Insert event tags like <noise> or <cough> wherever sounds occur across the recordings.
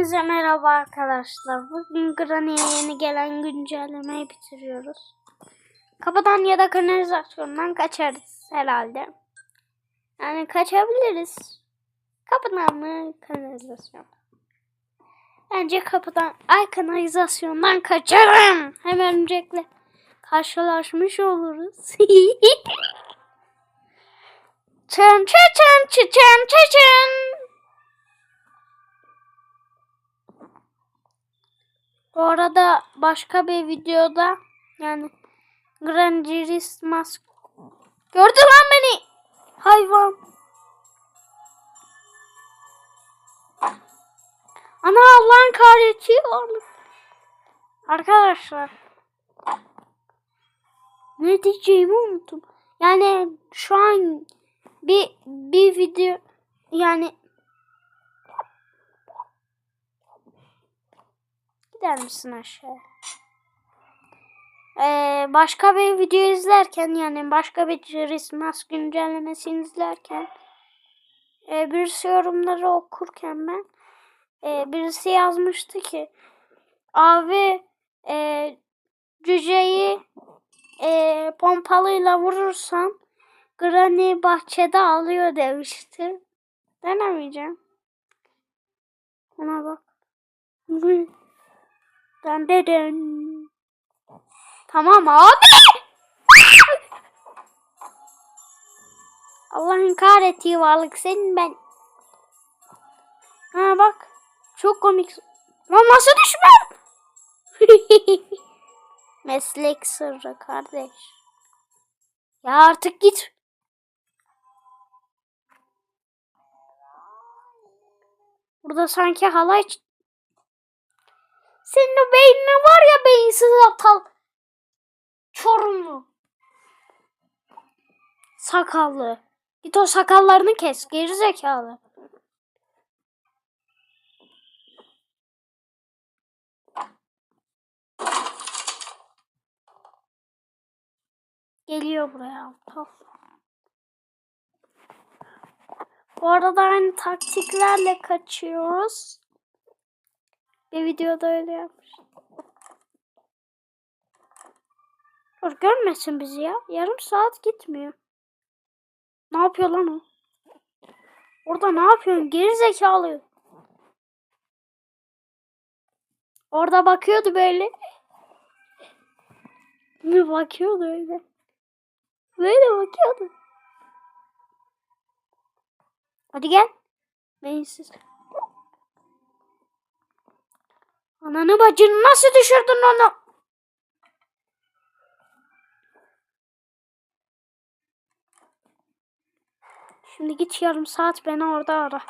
Hepinize merhaba arkadaşlar. Bugün Granny'e yeni gelen güncellemeyi bitiriyoruz. Kapıdan ya da kanalizasyondan kaçarız herhalde. Yani kaçabiliriz. Kapıdan mı kanalizasyon? Bence kapıdan, ay kanalizasyondan kaçarım. Hemen öncelikle karşılaşmış oluruz. <laughs> çın çın çın çın çın çın çın. Bu arada başka bir videoda yani Grand Christmas gördü lan beni hayvan. Ana Allah'ın kahretsi Arkadaşlar ne diyeceğimi unuttum. Yani şu an bir bir video yani gider misin aşağı? Ee, başka bir video izlerken yani başka bir Christmas güncellemesini izlerken e, birisi yorumları okurken ben e, birisi yazmıştı ki abi e, cüceyi e, pompalıyla vurursan Granny bahçede alıyor demişti. Denemeyeceğim. Ona bak. Ben dedim. Tamam abi. Allah'ın kahrettiği varlık senin ben. Ha bak. Çok komik. Lan nasıl düşmem? <laughs> Meslek sırrı kardeş. Ya artık git. Burada sanki halay senin o beynine var ya beyinsiz aptal. Çorumlu. Sakallı. Git o sakallarını kes. Geri zekalı. Geliyor buraya aptal. Bu arada aynı taktiklerle kaçıyoruz. Bir videoda öyle yapmış. Dur görmesin bizi ya. Yarım saat gitmiyor. Ne yapıyor lan o? Orada ne yapıyorsun? Geri zekalı. Orada bakıyordu böyle. Ne bakıyordu öyle. Böyle bakıyordu. Hadi gel. Beyinsiz. Ananı bacını nasıl düşürdün onu? Şimdi git yarım saat beni orada ara.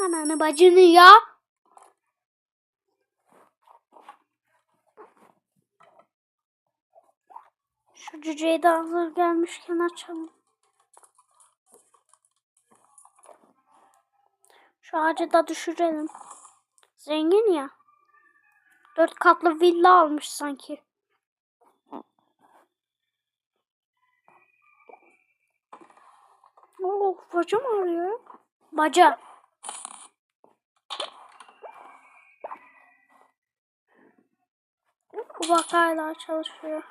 Ananı bacını ya. Şu cüceyi de hazır gelmişken açalım. Şu ağacı da düşürelim. Zengin ya. Dört katlı villa almış sanki. Oh, bacım ağrıyor. Baca. Bu bak hala çalışıyor.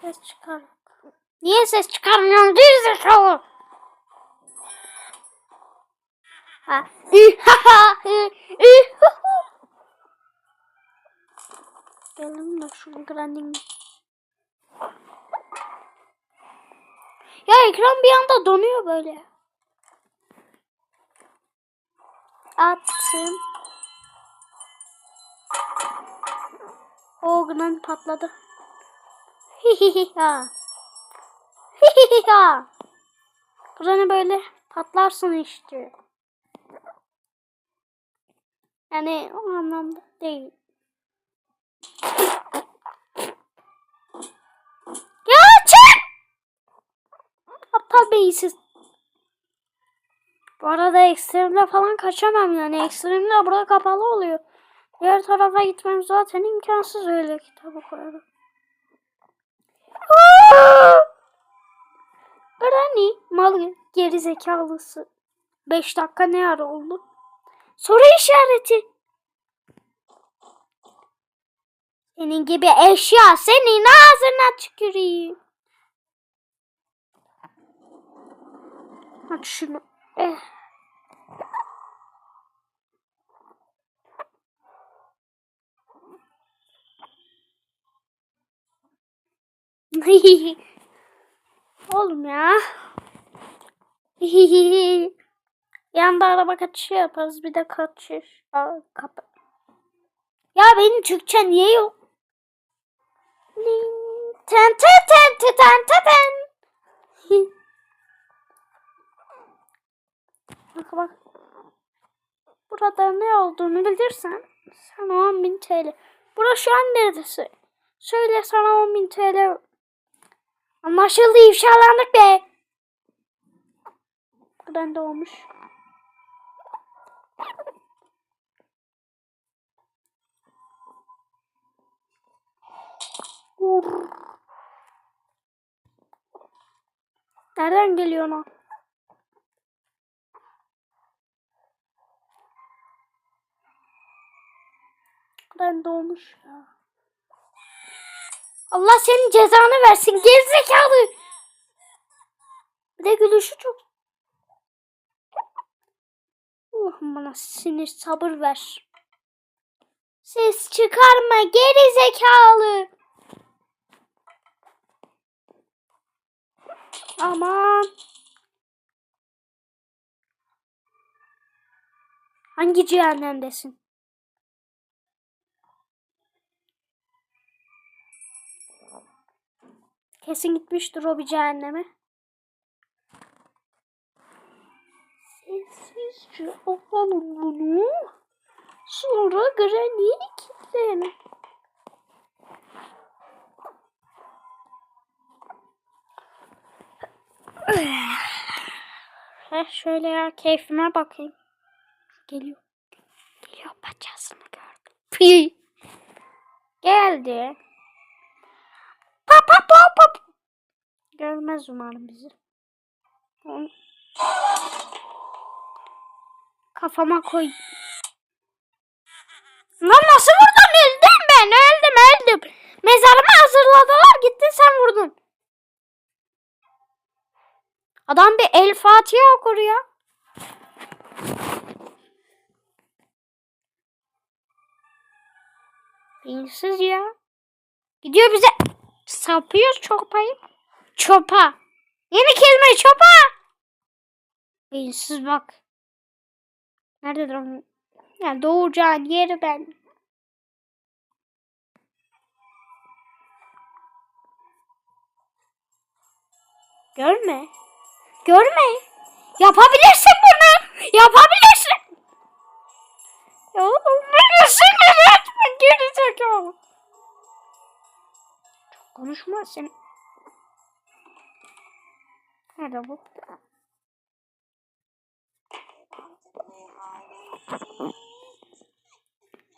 Ses çıkar. Niye ses çıkarmıyorsun? Düz zekalı. Ha. Gelin de şu granding. Ya ekran bir anda donuyor böyle. Attım. O grand patladı. Hihihiha. Hihihiha. Granny böyle patlarsın işte. Yani o anlamda değil. Ya çık! Aptal beyinsiz. Bu arada ekstremle falan kaçamam yani. Ekstremle burada kapalı oluyor. Diğer tarafa gitmem zaten imkansız öyle kitabı koyarak. zekalı geri zekalısı. 5 dakika ne ara oldu? Soru işareti. Senin gibi eşya senin ağzına tüküreyim. Aç şunu. Eh. <laughs> Oğlum ya. <laughs> Yanda araba kaçışı yaparız. Bir de kaçış. Aa, kapı. Ya benim Türkçe niye yok? Ten ten ten ten ten ten ten. <laughs> Bak bak. Burada ne olduğunu bilirsen sana 10.000 TL. Burası şu an neredesin? Söyle sana 10.000 TL. Anlaşıldı ifşalandık be. Ben de olmuş. Nereden geliyor o? Ben doğmuş ya. Allah senin cezanı versin gerizekalı. Bir de gülüşü çok. Allah'ım bana sinir sabır ver. Ses çıkarma geri zekalı. Aman. Hangi cehennemdesin? Kesin gitmiştir o bir cehenneme. Sessizce alalım bunu. Sonra Granny'i kilitleyelim. Şöyle ya keyfime bakayım. Geliyor. Geliyor paçasını gördüm. Pi. Geldi. Pa pa pa pa. Görmez umarım bizi. Kafama koy. Lan nasıl vurdun? Öldüm ben. Öldüm öldüm. Mezarımı hazırladılar. Gittin sen vurdun. Adam bir El Fatiha okur ya. Beyinsiz ya. Gidiyor bize sapıyor çopayı. Çopa. Yeni kelime çopa. Beyinsiz bak. Nerededir onun? Ya doğacağın yeri ben. Görme. Görme. Yapabilirsin bunu. Yapabilirsin. Ya beni sinir etme geri zekalı. Çok konuşma sen. Nerede bu?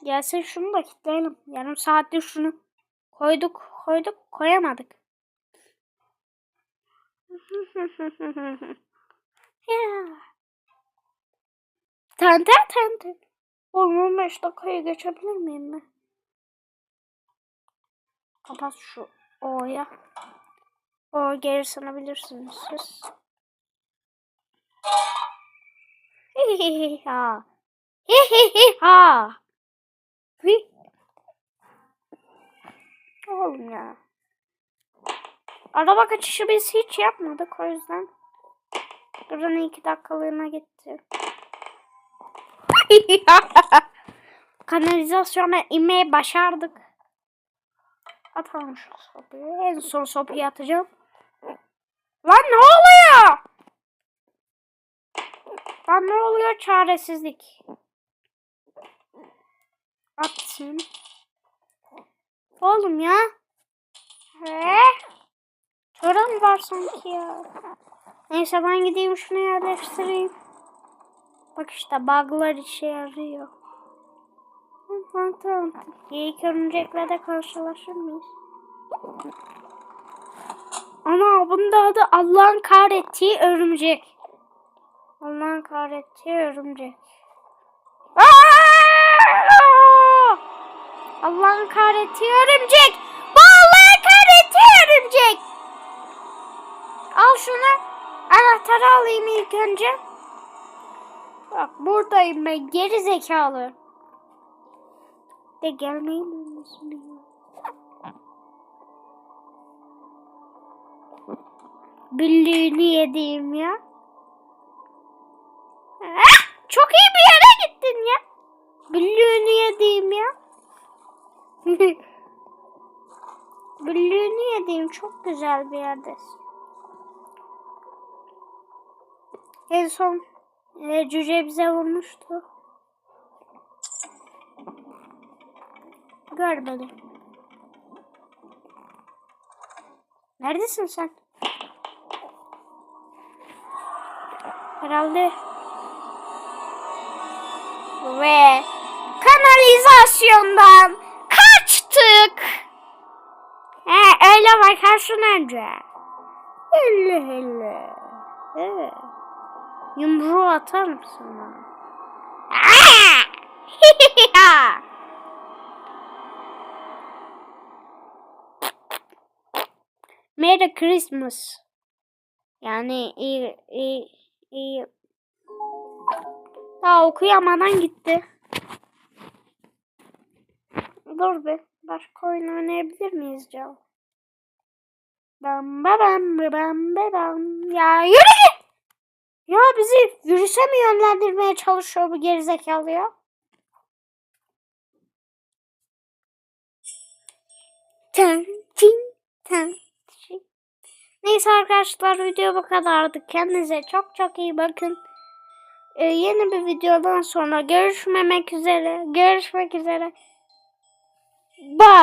Gelsin şunu da kilitleyelim. Yarım saattir şunu koyduk koyduk koyamadık. Ya. <laughs> Ten ten ten ten. Oğlum 15 dakikayı geçebilir miyim ben? Kapat şu O'ya. O gerisini bilirsiniz siz. ha. ha. Oğlum ya. Araba kaçışı biz hiç yapmadık o yüzden. Buranın iki dakikalığına gitti. <laughs> Kanalizasyona inmeyi başardık. Atalım şu sopayı. En son sopayı atacağım. Lan ne oluyor? Lan ne oluyor? Çaresizlik. Atayım. Oğlum ya. He? Tören var sanki ya. Neyse ben gideyim şunu yerleştireyim. Bak işte bug'lar işe yarıyor. Tamam tamam. İyi örümcekle de karşılaşır mıyız? Ana bunun da adı Allah'ın kahrettiği örümcek. Allah'ın kahrettiği örümcek. Allah'ın kahrettiği örümcek. Bu Allah'ın kahrettiği örümcek. Al şunu. Anahtarı alayım ilk önce. Bak buradayım ben geri zekalı. De olmasın ya. Büllüğünü yediğim ya. Ah, çok iyi bir yere gittin ya. Büllüğünü yediğim ya. <laughs> Büllüğünü yediğim çok güzel bir yerdesin. En son e, cüce bize vurmuştu. Gör beni. Neredesin sen? Herhalde. Ve kanalizasyondan kaçtık. He öyle bakarsın önce. Hele hele. Evet. Yumruğu atar mısın bana? <laughs> Merry Christmas. Yani iyi, iyi, iyi. Daha okuyamadan gitti. Dur bir. Başka oyun oynayabilir miyiz Cal? Bam bam bam bam. Ya yürü git. Ya bizi virüse mi yönlendirmeye çalışıyor bu gerizekalı ya? Neyse arkadaşlar video bu kadardı. Kendinize çok çok iyi bakın. Ee, yeni bir videodan sonra görüşmemek üzere. Görüşmek üzere. Bye.